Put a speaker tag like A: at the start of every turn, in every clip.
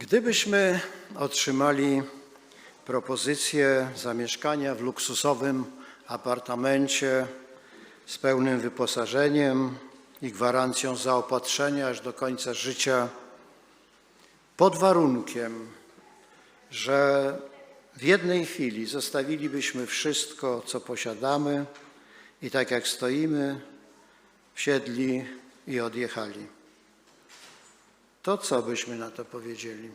A: Gdybyśmy otrzymali propozycję zamieszkania w luksusowym apartamencie z pełnym wyposażeniem i gwarancją zaopatrzenia aż do końca życia, pod warunkiem, że w jednej chwili zostawilibyśmy wszystko, co posiadamy i tak jak stoimy, wsiedli i odjechali. To co byśmy na to powiedzieli?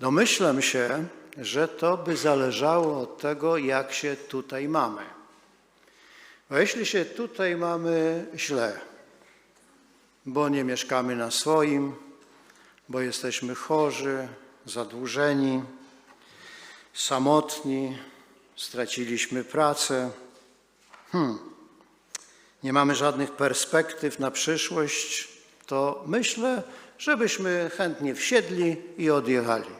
A: Domyślam się, że to by zależało od tego, jak się tutaj mamy. Bo jeśli się tutaj mamy źle, bo nie mieszkamy na swoim, bo jesteśmy chorzy, zadłużeni, samotni, straciliśmy pracę, hmm, nie mamy żadnych perspektyw na przyszłość, to myślę, żebyśmy chętnie wsiedli i odjechali.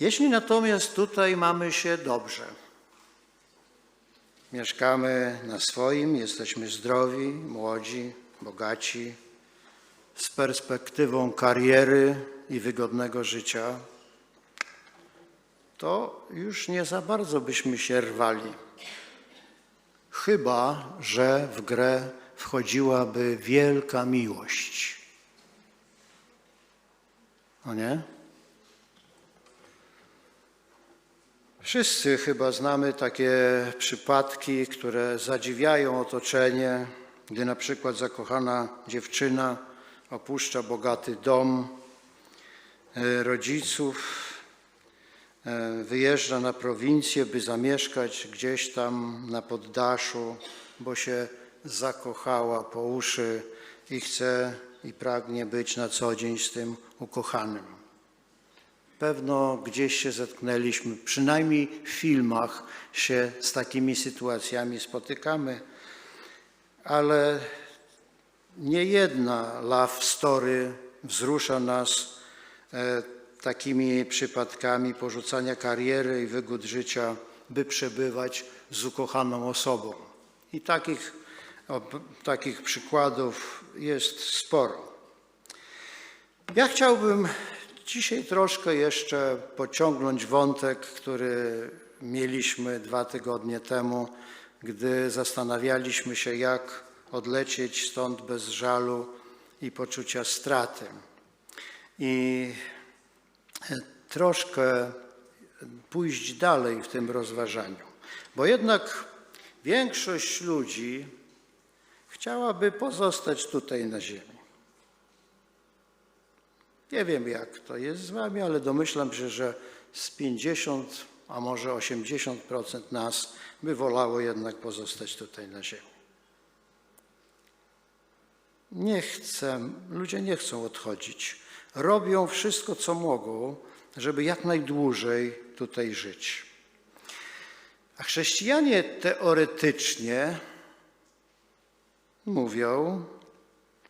A: Jeśli natomiast tutaj mamy się dobrze, mieszkamy na swoim, jesteśmy zdrowi, młodzi, bogaci, z perspektywą kariery i wygodnego życia, to już nie za bardzo byśmy się rwali. Chyba, że w grę wchodziłaby wielka miłość. O nie? Wszyscy chyba znamy takie przypadki, które zadziwiają otoczenie, gdy na przykład zakochana dziewczyna opuszcza bogaty dom e, rodziców, e, wyjeżdża na prowincję, by zamieszkać gdzieś tam na poddaszu, bo się zakochała po uszy i chce i pragnie być na co dzień z tym ukochanym. Pewno gdzieś się zetknęliśmy, przynajmniej w filmach się z takimi sytuacjami spotykamy, ale nie jedna love story wzrusza nas e, takimi przypadkami porzucania kariery i wygód życia, by przebywać z ukochaną osobą. I takich, o, takich przykładów jest sporo. Ja chciałbym dzisiaj troszkę jeszcze pociągnąć wątek, który mieliśmy dwa tygodnie temu, gdy zastanawialiśmy się, jak odlecieć stąd bez żalu i poczucia straty. I troszkę pójść dalej w tym rozważaniu, bo jednak większość ludzi chciałaby pozostać tutaj na ziemi. Nie wiem, jak to jest z Wami, ale domyślam się, że z 50, a może 80% nas by wolało jednak pozostać tutaj na ziemi. Nie chcę, ludzie nie chcą odchodzić. Robią wszystko, co mogą, żeby jak najdłużej tutaj żyć. A chrześcijanie teoretycznie mówią,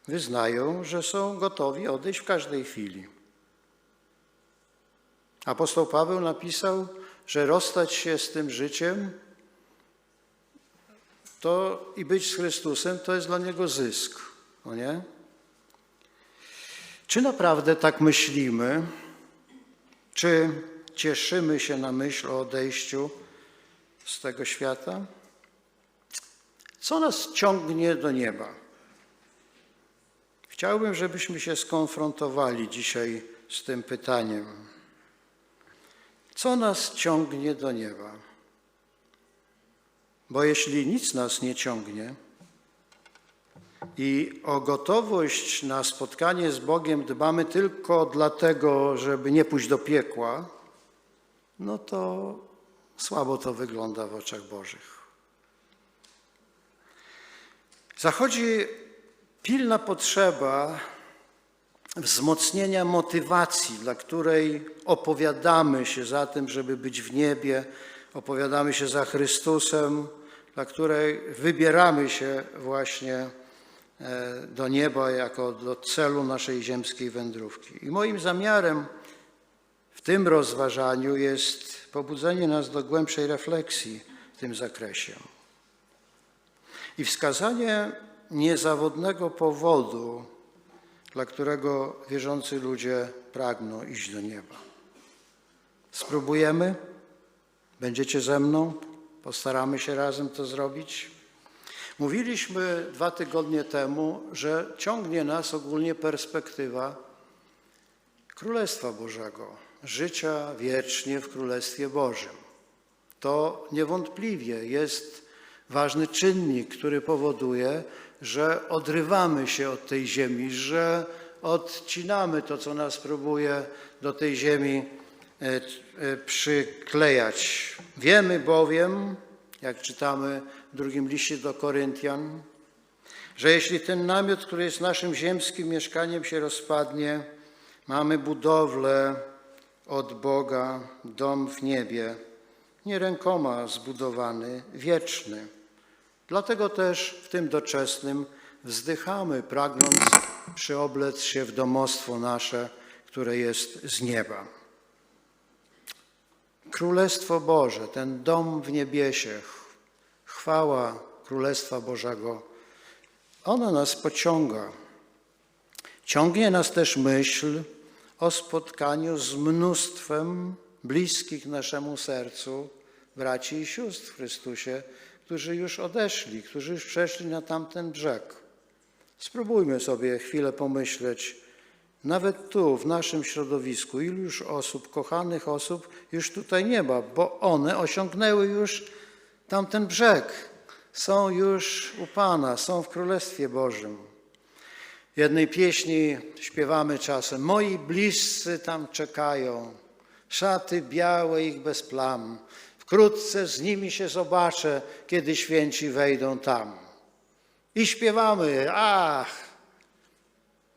A: wyznają, że są gotowi odejść w każdej chwili. Apostoł Paweł napisał, że rozstać się z tym życiem to i być z Chrystusem to jest dla niego zysk. No nie? Czy naprawdę tak myślimy? Czy cieszymy się na myśl o odejściu z tego świata? Co nas ciągnie do nieba? Chciałbym, żebyśmy się skonfrontowali dzisiaj z tym pytaniem. Co nas ciągnie do nieba? Bo jeśli nic nas nie ciągnie i o gotowość na spotkanie z Bogiem dbamy tylko dlatego, żeby nie pójść do piekła, no to słabo to wygląda w oczach Bożych. Zachodzi pilna potrzeba wzmocnienia motywacji, dla której opowiadamy się za tym, żeby być w niebie, opowiadamy się za Chrystusem, dla której wybieramy się właśnie e, do nieba jako do celu naszej ziemskiej wędrówki. I moim zamiarem w tym rozważaniu jest pobudzenie nas do głębszej refleksji w tym zakresie i wskazanie niezawodnego powodu, dla którego wierzący ludzie pragną iść do nieba. Spróbujemy? Będziecie ze mną? Postaramy się razem to zrobić? Mówiliśmy dwa tygodnie temu, że ciągnie nas ogólnie perspektywa Królestwa Bożego, życia wiecznie w Królestwie Bożym. To niewątpliwie jest ważny czynnik, który powoduje, że odrywamy się od tej ziemi, że odcinamy to, co nas próbuje do tej ziemi e, e, przyklejać. Wiemy bowiem, jak czytamy w drugim liście do Koryntian, że jeśli ten namiot, który jest naszym ziemskim mieszkaniem, się rozpadnie, mamy budowlę od Boga, dom w niebie, nie rękoma zbudowany, wieczny. Dlatego też w tym doczesnym wzdychamy, pragnąc przyoblec się w domostwo nasze, które jest z nieba. Królestwo Boże, ten dom w niebiesie, chwała Królestwa Bożego, ona nas pociąga. Ciągnie nas też myśl o spotkaniu z mnóstwem bliskich naszemu sercu braci i sióstr w Chrystusie, którzy już odeszli, którzy już przeszli na tamten brzeg. Spróbujmy sobie chwilę pomyśleć, nawet tu, w naszym środowisku, ilu już osób, kochanych osób, już tutaj nie ma, bo one osiągnęły już tamten brzeg, są już u Pana, są w Królestwie Bożym. W jednej pieśni śpiewamy czasem: Moi bliscy tam czekają, szaty białe ich bez plam. Wkrótce z nimi się zobaczę, kiedy święci wejdą tam. I śpiewamy, ach!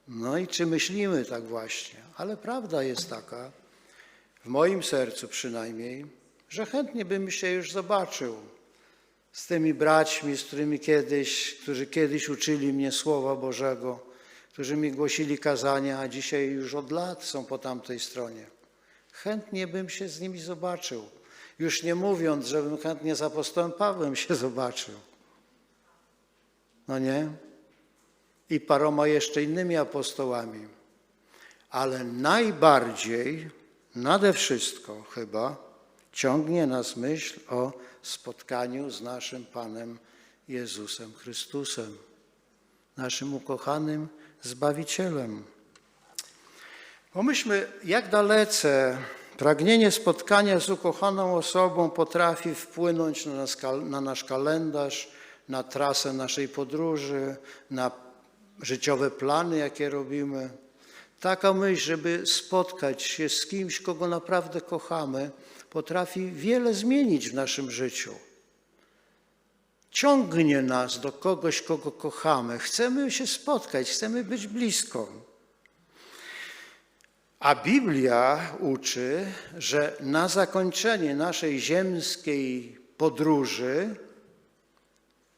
A: No i czy myślimy tak właśnie? Ale prawda jest taka, w moim sercu przynajmniej, że chętnie bym się już zobaczył z tymi braćmi, z którymi kiedyś, którzy kiedyś uczyli mnie Słowa Bożego, którzy mi głosili kazania, a dzisiaj już od lat są po tamtej stronie. Chętnie bym się z nimi zobaczył. Już nie mówiąc, żebym chętnie z apostołem Pawłem się zobaczył. No nie? I paroma jeszcze innymi apostołami. Ale najbardziej, nade wszystko chyba, ciągnie nas myśl o spotkaniu z naszym Panem Jezusem Chrystusem, naszym ukochanym Zbawicielem. Pomyślmy, jak dalece pragnienie spotkania z ukochaną osobą potrafi wpłynąć na na nasz kalendarz, na trasę naszej podróży, na życiowe plany, jakie robimy. Taka myśl, żeby spotkać się z kimś, kogo naprawdę kochamy, potrafi wiele zmienić w naszym życiu. Ciągnie nas do kogoś, kogo kochamy. Chcemy się spotkać, chcemy być blisko. A Biblia uczy, że na zakończenie naszej ziemskiej podróży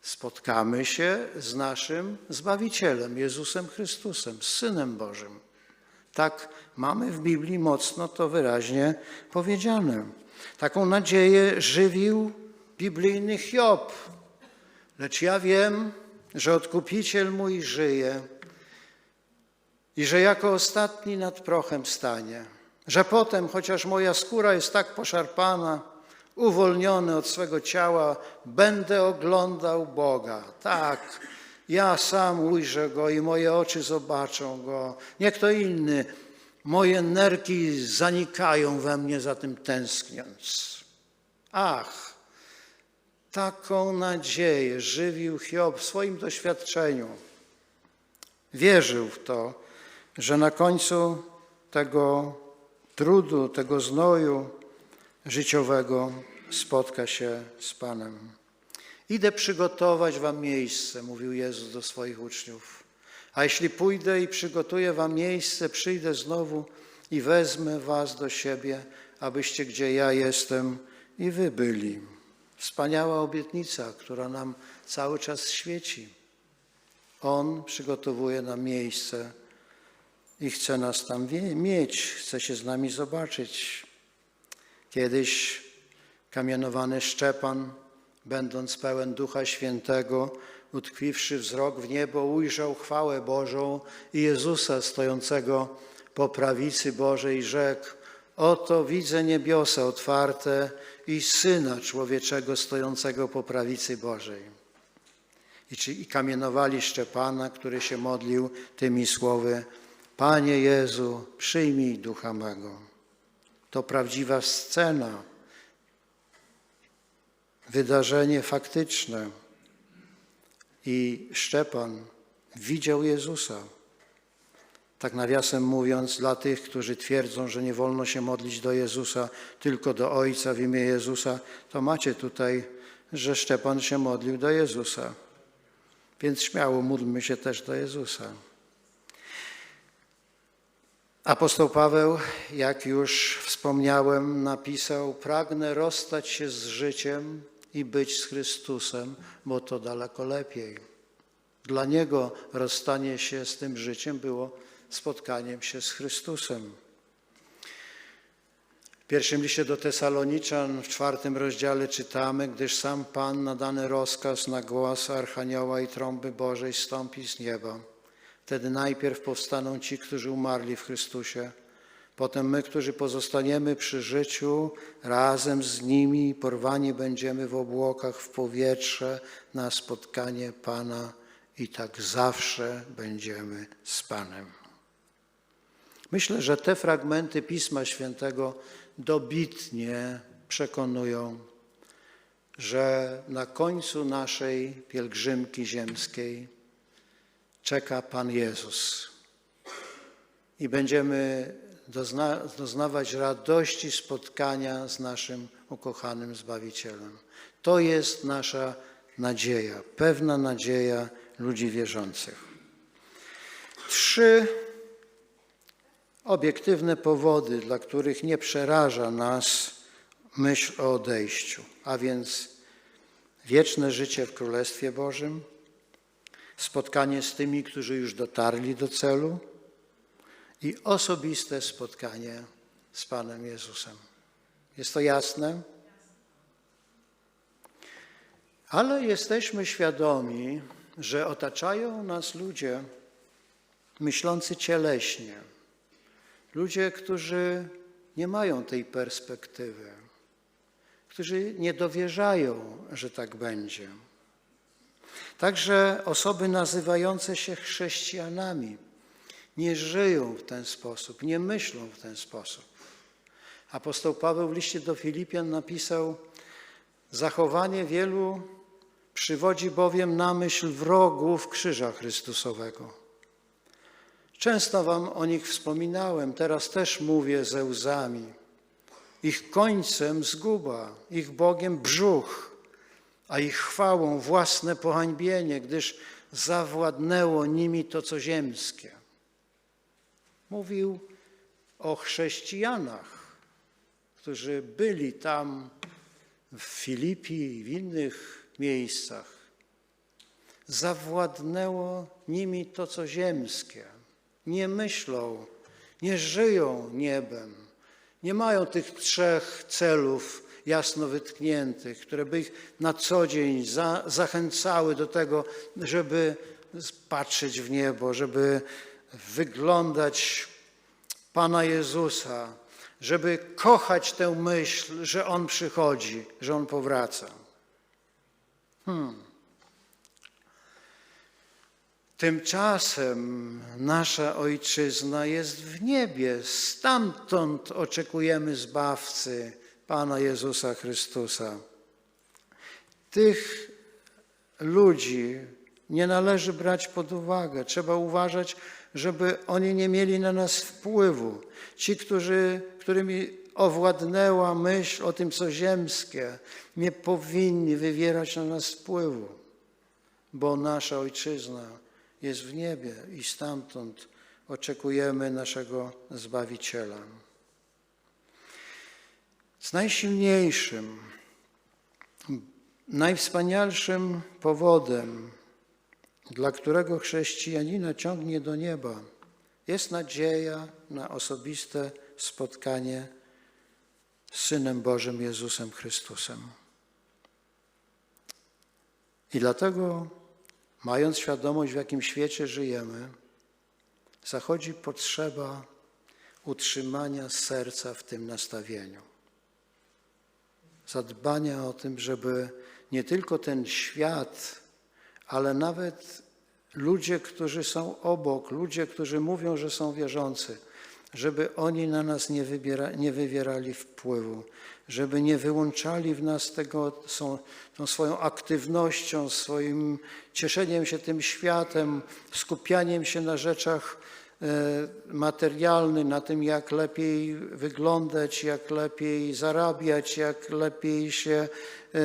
A: spotkamy się z naszym Zbawicielem, Jezusem Chrystusem, z Synem Bożym. Tak mamy w Biblii mocno to wyraźnie powiedziane. Taką nadzieję żywił biblijny Hiob. Lecz ja wiem, że Odkupiciel mój żyje i że jako ostatni nad prochem stanie. Że potem, chociaż moja skóra jest tak poszarpana, uwolniony od swego ciała, będę oglądał Boga. Tak, ja sam ujrzę Go i moje oczy zobaczą Go. Nie kto inny. Moje nerki zanikają we mnie za tym tęskniąc. Ach, taką nadzieję żywił Hiob w swoim doświadczeniu. Wierzył w to, że na końcu tego trudu, tego znoju życiowego spotka się z Panem. Idę przygotować wam miejsce, mówił Jezus do swoich uczniów. A jeśli pójdę i przygotuję wam miejsce, przyjdę znowu i wezmę was do siebie, abyście gdzie ja jestem i wy byli. Wspaniała obietnica, która nam cały czas świeci. On przygotowuje nam miejsce i chce nas tam mieć, chce się z nami zobaczyć. Kiedyś kamienowany Szczepan, będąc pełen Ducha Świętego, utkwiwszy wzrok w niebo, ujrzał chwałę Bożą i Jezusa stojącego po prawicy Bożej rzekł, oto widzę niebiosa otwarte i Syna Człowieczego stojącego po prawicy Bożej. I kamienowali Szczepana, który się modlił tymi słowy, Panie Jezu, przyjmij ducha mego. To prawdziwa scena, wydarzenie faktyczne. I Szczepan widział Jezusa. Tak nawiasem mówiąc, dla tych, którzy twierdzą, że nie wolno się modlić do Jezusa, tylko do Ojca w imię Jezusa, to macie tutaj, że Szczepan się modlił do Jezusa. Więc śmiało módlmy się też do Jezusa. Apostoł Paweł, jak już wspomniałem, napisał: Pragnę rozstać się z życiem i być z Chrystusem, bo to daleko lepiej. Dla niego rozstanie się z tym życiem było spotkaniem się z Chrystusem. W pierwszym liście do Tesaloniczan w czwartym rozdziale czytamy, gdyż sam Pan na dany rozkaz na głos Archanioła i trąby Bożej stąpi z nieba. Wtedy najpierw powstaną ci, którzy umarli w Chrystusie. Potem my, którzy pozostaniemy przy życiu, razem z nimi porwani będziemy w obłokach w powietrze na spotkanie Pana i tak zawsze będziemy z Panem. Myślę, że te fragmenty Pisma Świętego dobitnie przekonują, że na końcu naszej pielgrzymki ziemskiej czeka Pan Jezus i będziemy dozna, doznawać radości spotkania z naszym ukochanym Zbawicielem. To jest nasza nadzieja, pewna nadzieja ludzi wierzących. Trzy obiektywne powody, dla których nie przeraża nas myśl o odejściu, a więc wieczne życie w Królestwie Bożym, spotkanie z tymi, którzy już dotarli do celu i osobiste spotkanie z Panem Jezusem. Jest to jasne? Ale jesteśmy świadomi, że otaczają nas ludzie myślący cieleśnie, ludzie, którzy nie mają tej perspektywy, którzy nie dowierzają, że tak będzie. Także osoby nazywające się chrześcijanami nie żyją w ten sposób, nie myślą w ten sposób. Apostoł Paweł w liście do Filipian napisał: Zachowanie wielu przywodzi bowiem na myśl wrogów krzyża Chrystusowego. Często Wam o nich wspominałem, teraz też mówię ze łzami. Ich końcem zguba, ich Bogiem brzuch, a ich chwałą własne pohańbienie, gdyż zawładnęło nimi to, co ziemskie. Mówił o chrześcijanach, którzy byli tam w Filipii i w innych miejscach. Zawładnęło nimi to, co ziemskie. Nie myślą, nie żyją niebem. Nie mają tych trzech celów jasno wytkniętych, które by ich na co dzień za, zachęcały do tego, żeby patrzeć w niebo, żeby wyglądać Pana Jezusa, żeby kochać tę myśl, że On przychodzi, że On powraca. Hmm. Tymczasem nasza ojczyzna jest w niebie, stamtąd oczekujemy Zbawcy, Pana Jezusa Chrystusa. Tych ludzi nie należy brać pod uwagę. Trzeba uważać, żeby oni nie mieli na nas wpływu. Ci, którzy, którymi owładnęła myśl o tym, co ziemskie, nie powinni wywierać na nas wpływu, bo nasza ojczyzna jest w niebie i stamtąd oczekujemy naszego Zbawiciela. Z najsilniejszym, najwspanialszym powodem, dla którego chrześcijanina ciągnie do nieba, jest nadzieja na osobiste spotkanie z Synem Bożym Jezusem Chrystusem. I dlatego mając świadomość, w jakim świecie żyjemy, zachodzi potrzeba utrzymania serca w tym nastawieniu. Zadbania o tym, żeby nie tylko ten świat, ale nawet ludzie, którzy są obok, ludzie, którzy mówią, że są wierzący, żeby oni na nas nie, wybiera, nie wywierali wpływu, żeby nie wyłączali w nas tego, są, tą swoją aktywnością, swoim cieszeniem się tym światem, skupianiem się na rzeczach e, materialnych, na tym, jak lepiej wyglądać, jak lepiej zarabiać, jak lepiej się e,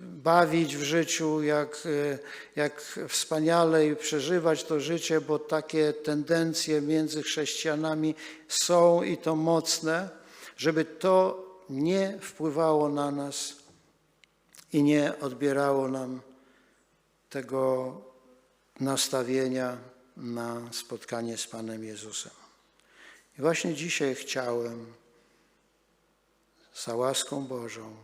A: bawić w życiu, jak, e, jak wspaniale przeżywać to życie, bo takie tendencje między chrześcijanami są i to mocne, żeby to nie wpływało na nas i nie odbierało nam tego nastawienia na spotkanie z Panem Jezusem. I właśnie dzisiaj chciałem za łaską Bożą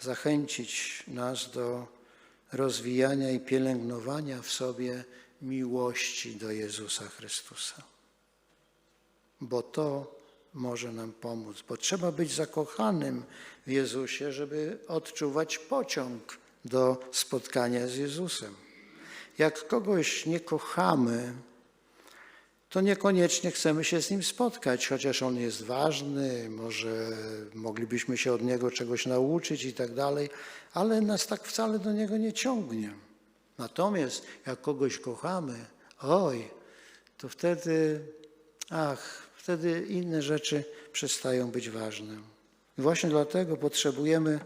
A: zachęcić nas do rozwijania i pielęgnowania w sobie miłości do Jezusa Chrystusa. Bo to może nam pomóc, bo trzeba być zakochanym w Jezusie, żeby odczuwać pociąg do spotkania z Jezusem. Jak kogoś nie kochamy, to niekoniecznie chcemy się z nim spotkać, chociaż on jest ważny, może moglibyśmy się od niego czegoś nauczyć i tak dalej, ale nas tak wcale do niego nie ciągnie. Natomiast jak kogoś kochamy, oj, to wtedy, ach, wtedy inne rzeczy przestają być ważne. I właśnie dlatego potrzebujemy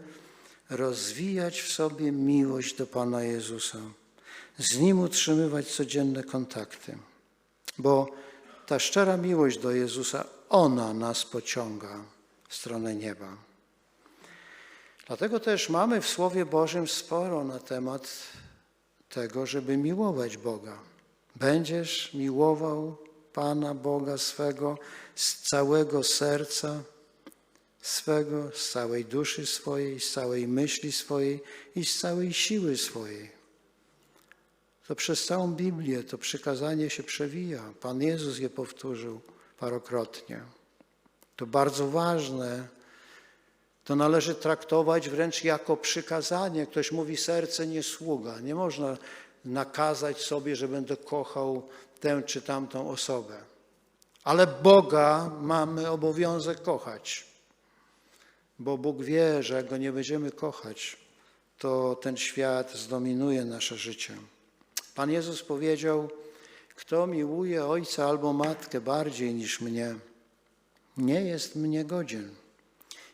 A: rozwijać w sobie miłość do Pana Jezusa, z Nim utrzymywać codzienne kontakty, bo ta szczera miłość do Jezusa, ona nas pociąga w stronę nieba. Dlatego też mamy w Słowie Bożym sporo na temat tego, żeby miłować Boga. Będziesz miłował Pana Boga swego z całego serca swego, z całej duszy swojej, z całej myśli swojej i z całej siły swojej. To przez całą Biblię to przykazanie się przewija. Pan Jezus je powtórzył parokrotnie. To bardzo ważne. To należy traktować wręcz jako przykazanie. Ktoś mówi, serce nie sługa. Nie można nakazać sobie, że będę kochał tę czy tamtą osobę. Ale Boga mamy obowiązek kochać, bo Bóg wie, że jak Go nie będziemy kochać, to ten świat zdominuje nasze życie. Pan Jezus powiedział, kto miłuje ojca albo matkę bardziej niż mnie, nie jest mnie godzien.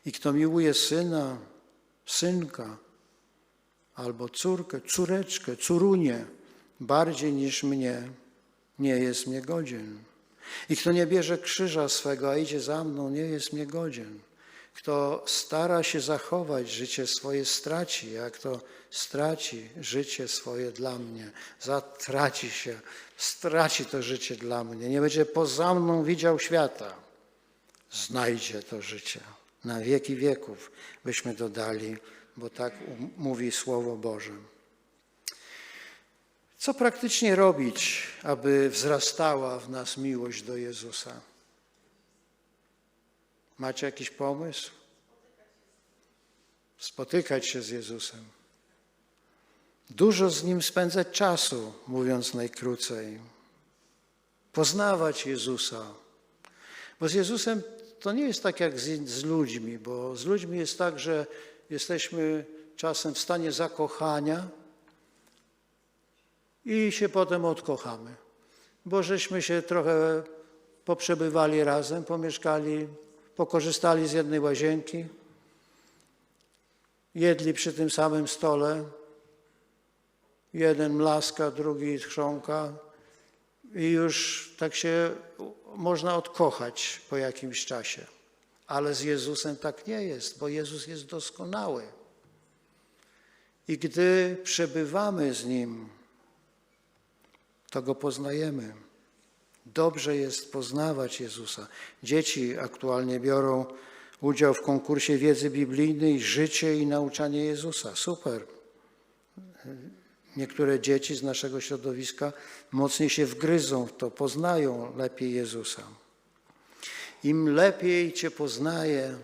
A: I kto miłuje syna, synka, albo córkę, córeczkę, córunię bardziej niż mnie, nie jest mnie godzien. I kto nie bierze krzyża swego, a idzie za mną, nie jest mnie godzien. Kto stara się zachować życie swoje, straci, a kto straci życie swoje dla mnie, zatraci się, straci to życie dla mnie, nie będzie poza mną widział świata, znajdzie to życie. Na wieki wieków byśmy dodali, bo tak mówi Słowo Boże. Co praktycznie robić, aby wzrastała w nas miłość do Jezusa? Macie jakiś pomysł? Spotykać się z Jezusem. Dużo z Nim spędzać czasu, mówiąc najkrócej. Poznawać Jezusa. Bo z Jezusem to nie jest tak jak z, z ludźmi, bo z ludźmi jest tak, że jesteśmy czasem w stanie zakochania, i się potem odkochamy. Bo żeśmy się trochę poprzebywali razem, pomieszkali, pokorzystali z jednej łazienki, jedli przy tym samym stole. Jeden mlaska, drugi chrząka i już tak się można odkochać po jakimś czasie. Ale z Jezusem tak nie jest, bo Jezus jest doskonały. I gdy przebywamy z Nim, to Go poznajemy. Dobrze jest poznawać Jezusa. Dzieci aktualnie biorą udział w konkursie wiedzy biblijnej Życie i nauczanie Jezusa. Super. Niektóre dzieci z naszego środowiska mocniej się wgryzą w to, poznają lepiej Jezusa. Im lepiej Cię poznaję,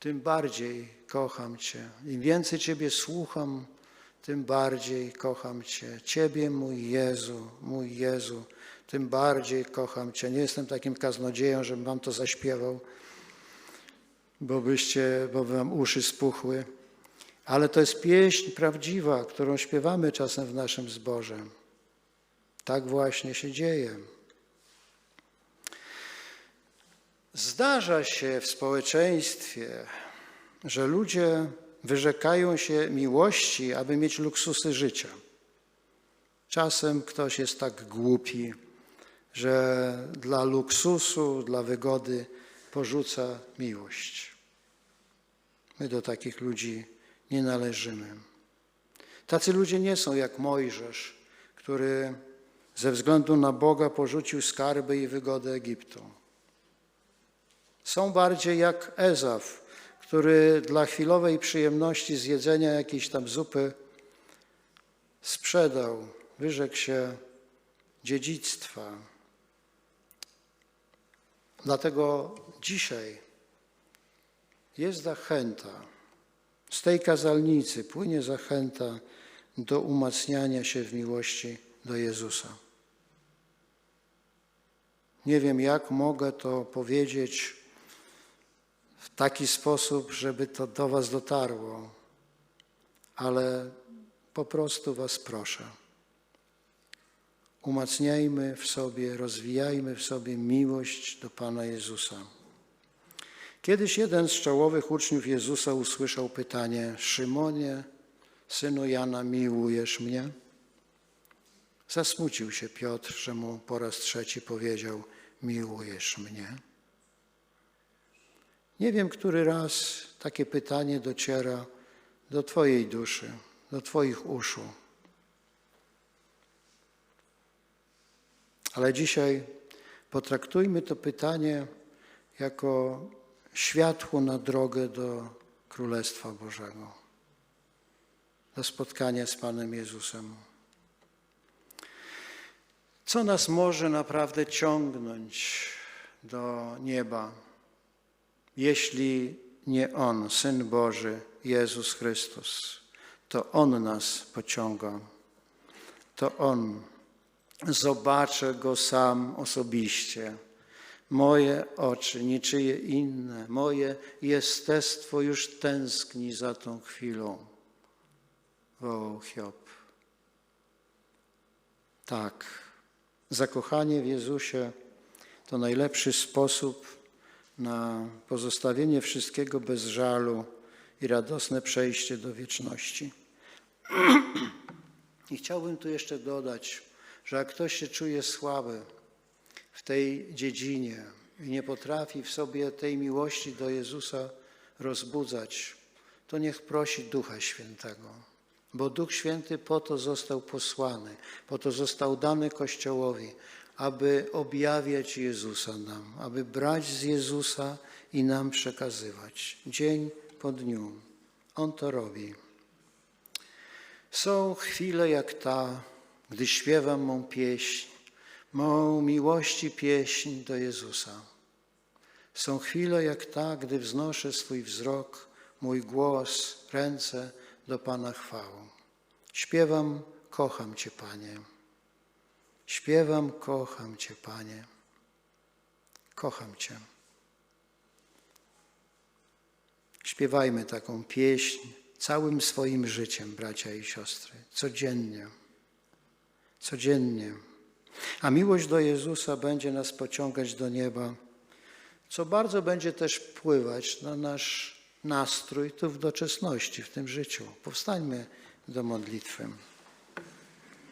A: tym bardziej kocham Cię. Im więcej Ciebie słucham, tym bardziej kocham Cię. Ciebie, mój Jezu, mój Jezu, tym bardziej kocham Cię. Nie jestem takim kaznodzieją, żebym Wam to zaśpiewał, bo byście, bo by Wam uszy spuchły. Ale to jest pieśń prawdziwa, którą śpiewamy czasem w naszym zborze. Tak właśnie się dzieje. Zdarza się w społeczeństwie, że ludzie wyrzekają się miłości, aby mieć luksusy życia. Czasem ktoś jest tak głupi, że dla luksusu, dla wygody porzuca miłość. My do takich ludzi nie należymy. Tacy ludzie nie są jak Mojżesz, który ze względu na Boga porzucił skarby i wygody Egiptu. Są bardziej jak Ezaf, który dla chwilowej przyjemności z jedzenia jakiejś tam zupy sprzedał, wyrzekł się dziedzictwa. Dlatego dzisiaj jest zachęta. Z tej kazalnicy płynie zachęta do umacniania się w miłości do Jezusa. Nie wiem, jak mogę to powiedzieć w taki sposób, żeby to do Was dotarło, ale po prostu Was proszę. Umacniajmy w sobie, rozwijajmy w sobie miłość do Pana Jezusa. Kiedyś jeden z czołowych uczniów Jezusa usłyszał pytanie: Szymonie, synu Jana, miłujesz mnie? Zasmucił się Piotr, że mu po raz trzeci powiedział: Miłujesz mnie? Nie wiem, który raz takie pytanie dociera do Twojej duszy, do Twoich uszu. Ale dzisiaj potraktujmy to pytanie jako światło na drogę do Królestwa Bożego, do spotkania z Panem Jezusem. Co nas może naprawdę ciągnąć do nieba, jeśli nie On, Syn Boży, Jezus Chrystus? To On nas pociąga. To On. Zobaczę Go sam osobiście Moje oczy, niczyje inne, moje jestestwo już tęskni za tą chwilą. Wołał Hiob. Tak, zakochanie w Jezusie to najlepszy sposób na pozostawienie wszystkiego bez żalu i radosne przejście do wieczności. I chciałbym tu jeszcze dodać, że jak ktoś się czuje słaby, w tej dziedzinie i nie potrafi w sobie tej miłości do Jezusa rozbudzać, to niech prosi Ducha Świętego. Bo Duch Święty po to został posłany, po to został dany Kościołowi, aby objawiać Jezusa nam, aby brać z Jezusa i nam przekazywać dzień po dniu. On to robi. Są chwile jak ta, gdy śpiewam mą pieśń, mą miłości pieśń do Jezusa. Są chwile jak ta, gdy wznoszę swój wzrok, mój głos, ręce do Pana chwałą. Śpiewam, kocham Cię, Panie. Śpiewam, kocham Cię, Panie. Kocham Cię. Śpiewajmy taką pieśń całym swoim życiem, bracia i siostry, codziennie. Codziennie. A miłość do Jezusa będzie nas pociągać do nieba, co bardzo będzie też wpływać na nasz nastrój tu w doczesności, w tym życiu. Powstańmy do modlitwy.